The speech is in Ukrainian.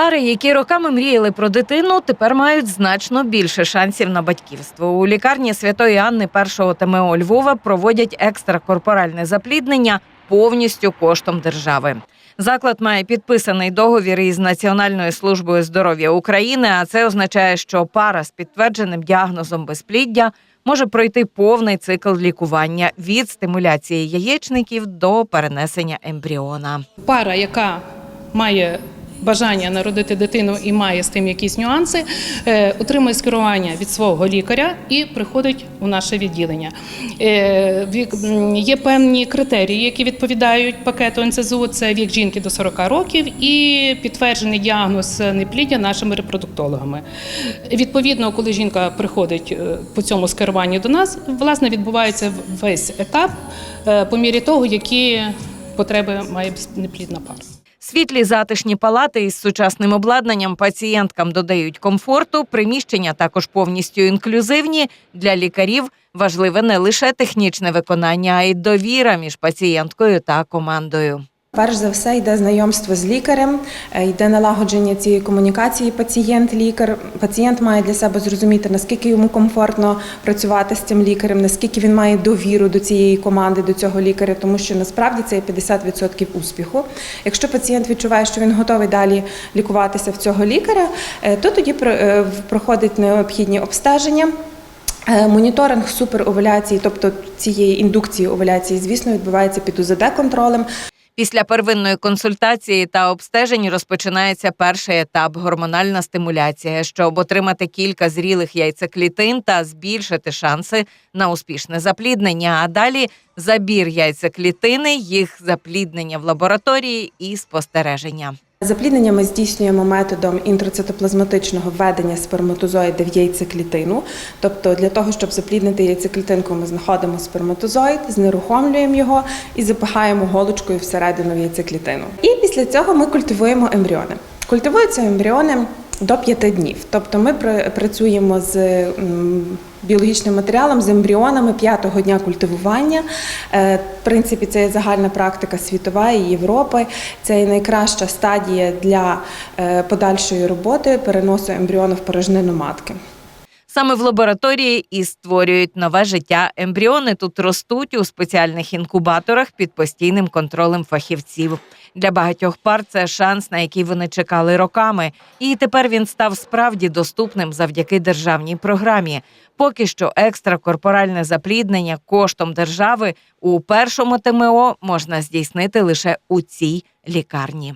Пари, які роками мріяли про дитину, тепер мають значно більше шансів на батьківство. У лікарні Святої Анни першого ТМО Львова проводять екстракорпоральне запліднення повністю коштом держави. Заклад має підписаний договір із Національною службою здоров'я України, а це означає, що пара з підтвердженим діагнозом безпліддя може пройти повний цикл лікування від стимуляції яєчників до перенесення ембріона. пара, яка має бажання народити дитину і має з тим якісь нюанси, е, отримує скерування від свого лікаря і приходить у наше відділення. Е, Є певні критерії, які відповідають пакету НСЗУ. Це вік жінки до 40 років і підтверджений діагноз непліддя нашими репродуктологами. Відповідно, коли жінка приходить е, по цьому скеруванню до нас, власне відбувається весь етап по мірі того, які потреби має неплідна пара. Світлі затишні палати із сучасним обладнанням пацієнткам додають комфорту. Приміщення також повністю інклюзивні. Для лікарів важливе не лише технічне виконання, а й довіра між пацієнткою та командою. Перш за все йде знайомство з лікарем, е, йде налагодження цієї комунікації пацієнт-лікар. Пацієнт має для себе зрозуміти, наскільки йому комфортно працювати з цим лікарем, наскільки він має довіру до цієї команди, до цього лікаря, тому що насправді це є 50% успіху. Якщо пацієнт відчуває, що він готовий далі лікуватися в цього лікаря, е, то тоді е, проходить необхідні обстеження. Моніторинг суперовуляції, тобто цієї індукції овуляції, звісно, відбувається під УЗД-контролем. Після первинної консультації та обстежень розпочинається перший етап гормональна стимуляція, щоб отримати кілька зрілих яйцеклітин та збільшити шанси на успішне запліднення. А далі забір яйцеклітини, їх запліднення в лабораторії і спостереження. Запліднення ми здійснюємо методом інтроцитоплазматичного введення сперматозоїда в яйцеклітину. Тобто для того, щоб запліднити яйцеклітинку, ми знаходимо сперматозоїд, знерухомлюємо його і запихаємо голочкою всередину в яйцеклітину. І після цього ми культивуємо ембріони. Культивуються ембріони до 5 днів. Тобто ми працюємо з біологічним матеріалом, з ембріонами п'ятого дня культивування. Е, В принципі, це є загальна практика світова і Європи. Це є найкраща стадія для е, подальшої роботи переносу ембріону в порожнину матки. Саме в лабораторії і створюють нове життя. Ембріони тут ростуть у спеціальних інкубаторах під постійним контролем фахівців. Для багатьох пар це шанс, на який вони чекали роками. І тепер він став справді доступним завдяки державній програмі. Поки що екстракорпоральне запліднення коштом держави у першому ТМО можна здійснити лише у цій лікарні.